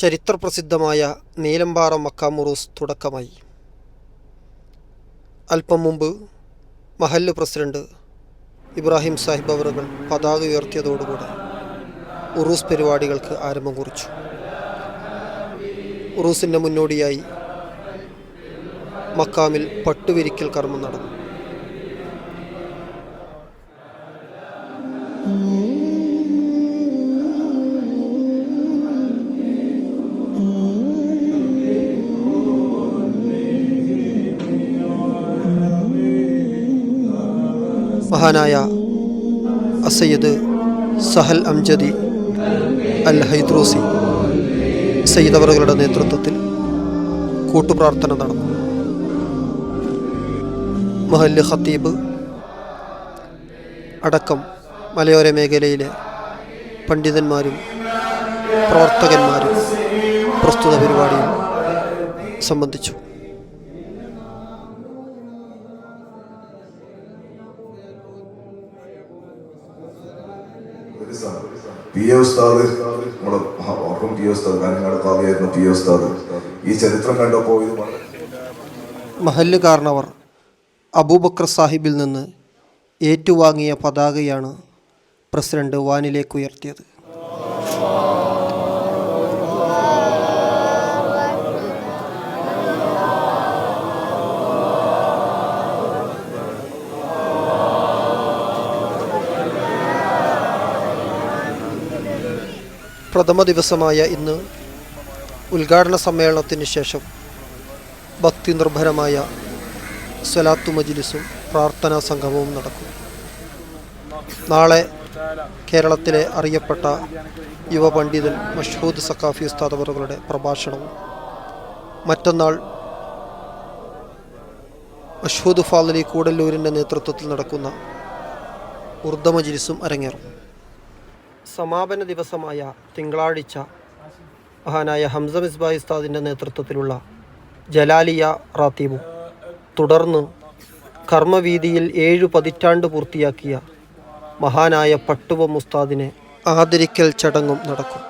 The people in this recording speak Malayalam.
ചരിത്രപ്രസിദ്ധമായ നീലമ്പാറ മക്കാമുറൂസ് തുടക്കമായി. അല്പം മുമ്പ് മഹല്ല് പ്രസിഡന്റ് ഇബ്രാഹിം സാഹിബ് അവറുകൾ പതാക ഉയർത്തിയതോടുകൂടെ ഉറൂസ് പരിപാടികൾക്ക് ആരംഭം കുറിച്ചു. ഉറൂസിന്റെ മുന്നോടിയായി മക്കാമിൽ പട്ടുവിരിക്കൽ കർമ്മം നടന്നു. മഹാനായ അസയ്യദ് സഹൽ അംജദി അൽ ഹൈദ്രോസി സയ്യിദ് അവറുകളുടെ നേതൃത്വത്തിൽ കൂട്ടുപ്രാർത്ഥന നടന്നു. മഹല്ല് ഖത്തീബ് അടക്കം മലയോര മേഖലയിലെ പണ്ഡിതന്മാരും പ്രവർത്തകന്മാരും പ്രസ്തുത പരിപാടിയിൽ സംബന്ധിച്ചു. പി എ ഉസ്താദ് നമ്മുടെ ഓർക്കും പി എ ഉസ്താദ് കാഞ്ഞങ്ങാട് കാവ്യായിരുന്നു പി എ ഉസ്താദ്. ഈ ചരിത്രം കണ്ടപ്പോൾ ഇത് മഹല്ല് കാരണവർ അബൂബക്കർ സാഹിബിൽ നിന്ന് ഏറ്റുവാങ്ങിയ പതാകയാണ് പ്രസിഡന്റ് വാനിലേക്ക് ഉയർത്തിയത്. പ്രഥമ ദിവസമായ ഇന്ന് ഉദ്ഘാടന സമ്മേളനത്തിന് ശേഷം ഭക്തി നിർഭരമായ സ്വലാത്തു മജിലിസും പ്രാർത്ഥനാ സംഗമവും നടക്കും. നാളെ കേരളത്തിലെ അറിയപ്പെട്ട യുവ പണ്ഡിതൻ മഷ്ഹൂദ് സക്കാഫി ഉസ്താദവറുകളുടെ പ്രഭാഷണവും മറ്റന്നാൾ മഷ്ഹൂദ് ഫാദലി കൂടല്ലൂരിന്റെ നേതൃത്വത്തിൽ നടക്കുന്ന ഉർദ അരങ്ങേറും. സമാപന ദിവസമായ തിങ്കളാഴ്ച മഹാനായ ഹംസ മിസ്ബായി ഉസ്താദിന്റെ നേതൃത്വത്തിലുള്ള ജലാലിയ റാത്തീബും തുടർന്ന് കർമ്മവീതിയിൽ ഏഴു പതിറ്റാണ്ട് പൂർത്തിയാക്കിയ മഹാനായ പട്ടുവ മുസ്താദിനെ ആദരിക്കൽ ചടങ്ങും നടക്കും.